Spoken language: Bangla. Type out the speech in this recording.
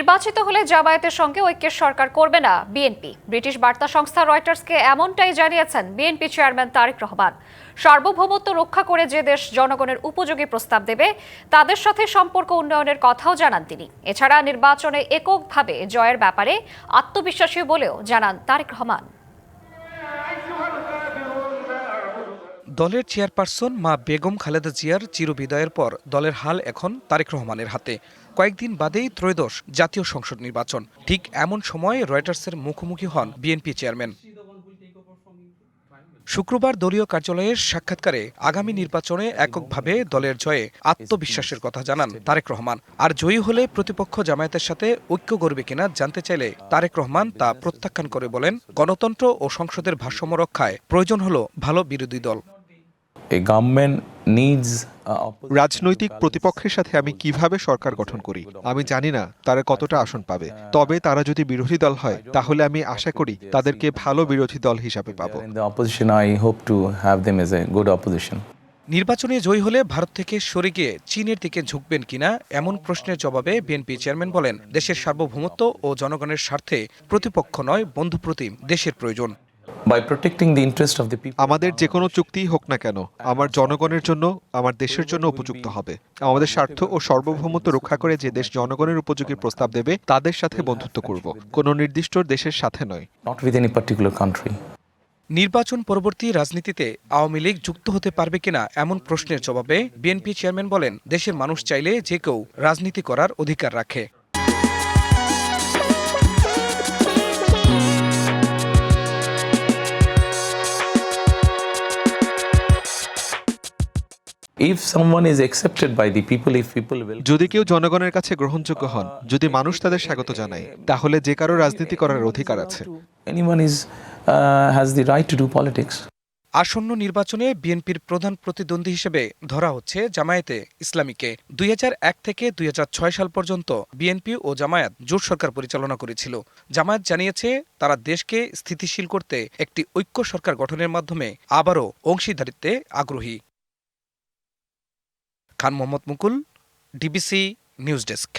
নির্বাচিত হলে জামায়াতের সঙ্গে ঐক্যের সরকার করবে না বিএনপি। ব্রিটিশ বার্তা সংস্থা রয়টার্সকে এমনটাই জানিয়েছেন বিএনপি চেয়ারম্যান তারেক রহমান। সার্বভৌমত্ব রক্ষা করে যে দেশ জনগণের উপযোগী প্রস্তাব দেবে, তাদের সাথে সম্পর্ক উন্নয়নের কথাও জানান তিনি। এছাড়া নির্বাচনে এককভাবে জয়ের ব্যাপারে আত্মবিশ্বাসী বলেও জানান তারেক রহমান। দলের চেয়ারপারসন মা বেগম খালেদা জিয়ার চিরবিদায়ের পর দলের হাল এখন তারেক রহমানের হাতে। কয়েকদিন বাদেই ত্রয়োদশ জাতীয় সংসদ নির্বাচন। ঠিক এমন সময় রয়টার্সের মুখোমুখি হন বিএনপি চেয়ারম্যান। শুক্রবার দলীয় কার্যালয়ের সাক্ষাৎকারে আগামী নির্বাচনে এককভাবে দলের জয়ে আত্মবিশ্বাসের কথা জানান তারেক রহমান। আর জয়ী হলে প্রতিপক্ষ জামায়াতের সাথে ঐক্য গড়বে কিনা জানতে চাইলে তারেক রহমান তা প্রত্যাখ্যান করে বলেন, গণতন্ত্র ও সংসদের ভারসাম্য রক্ষায় প্রয়োজন হলো ভালো বিরোধী দল। রাজনৈতিক প্রতিপক্ষের সাথে আমি কীভাবে সরকার গঠন করি? আমি জানি না তারা কতটা আসন পাবে। তবে তারা যদি বিরোধী দল হয় তাহলে আমি আশা করি তাদেরকে ভালো বিরোধী দল হিসাবে পাবো। নির্বাচনে জয়ী হলে ভারত থেকে সরে গিয়ে চীনের দিকে ঝুঁকবেন কিনা এমন প্রশ্নের জবাবে বিএনপি চেয়ারম্যান বলেন দেশের সার্বভৌমত্ব ও জনগণের স্বার্থে প্রতিপক্ষ নয় বন্ধুপ্রতিম দেশের প্রয়োজন। By protecting the interest of the people. আমাদের যে কোনো চুক্তিই হোক না কেন আমার জনগণের জন্য আমার দেশের জন্য উপযুক্ত হবে। আমাদের স্বার্থ ও সার্বভৌমত্ব রক্ষা করে যে দেশ জনগণের উপযোগী প্রস্তাব দেবে তাদের সাথে বন্ধুত্ব করব। কোনো নির্দিষ্ট দেশের সাথে নয়। Not with any particular country. নির্বাচন পরবর্তী রাজনীতিতে আওয়ামী লীগ যুক্ত হতে পারবে কিনা এমন প্রশ্নের জবাবে বিএনপি চেয়ারম্যান বলেন দেশের মানুষ চাইলে যে কেউ রাজনীতি করার অধিকার রাখে। If someone is accepted by the people if people will যদি কেউ জনগণের কাছে গ্রহণযোগ্য হন যদি মানুষ তাদের স্বাগত জানায় তাহলে যে কারও রাজনীতি করার অধিকার আছে। Has the right to do আসন্ন নির্বাচনে বিএনপির প্রধান প্রতিদ্বন্দ্বী হিসেবে ধরা হচ্ছে জামায়াতে ইসলামীকে। দুই হাজার এক থেকে দুই হাজার ছয় সাল পর্যন্ত বিএনপি ও জামায়াত জোট সরকার পরিচালনা করেছিল। জামায়াত জানিয়েছে তারা দেশকে স্থিতিশীল করতে একটি ঐক্য সরকার গঠনের মাধ্যমে আবারও অংশীদারিত্বে আগ্রহী। Khan Mohammad Mukul DBC news desk.